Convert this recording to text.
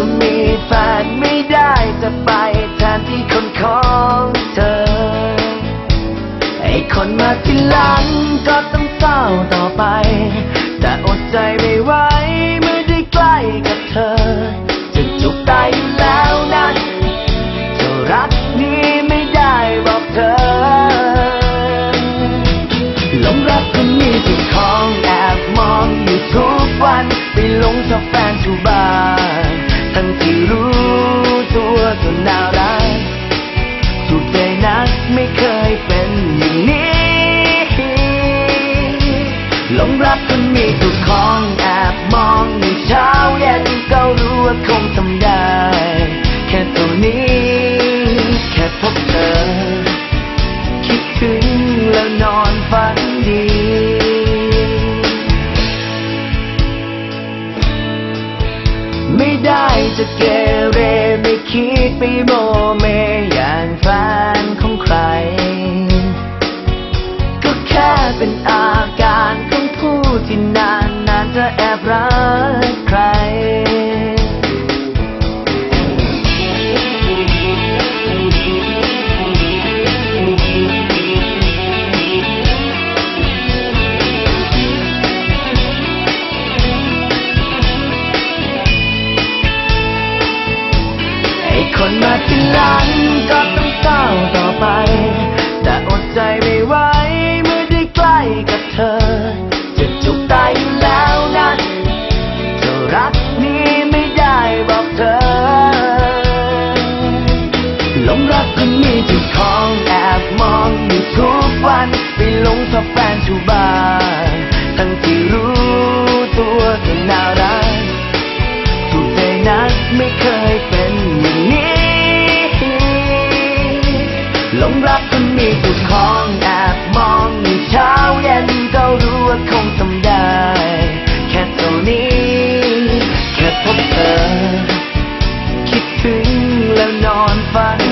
จะมีแฟนไม่ได้จะไปแทนที่คนของเธอ ไอคนมาที่หลังก็ต้องเศร้าต่อไป แต่อดใจไม่ไหวเมื่อได้ใกล้กับเธอ จะจุกตาแล้วนั้นจะรักนี้ไม่ได้บอกเธอหลงรักคนนี้สุดขอ ทั้ จะเกเรไม่คิดไปโมเมอย่างแฟนของใคร ก็แค่เป็นอาการของผู้ที่นานนานจะแอบรัก นมาทีหลังก็ต้องเศร้าต่อไป แต่อดใจไม่ไหวเมื่อได้ใกล้กับเธอ จะจุกตายอยู่แล้วนั้นเจะรักนี้ไม่ได้บอกเธอหลงรักคนนี้ที่ของแอบมองอยู่ทุกวันไปหลงชอบแฟนทุบานทั้งที่รู้ตัวก็น่ารักถูกใจนักไม่เคยเป็นอย่างนี้ หลงรักคนมีเจ้าของแอบมองในเช้าเย็นก็รู้ว่าคงทำได้ แค่เท่านี้ แค่พบเธอ คิดถึงแล้วนอนฝัน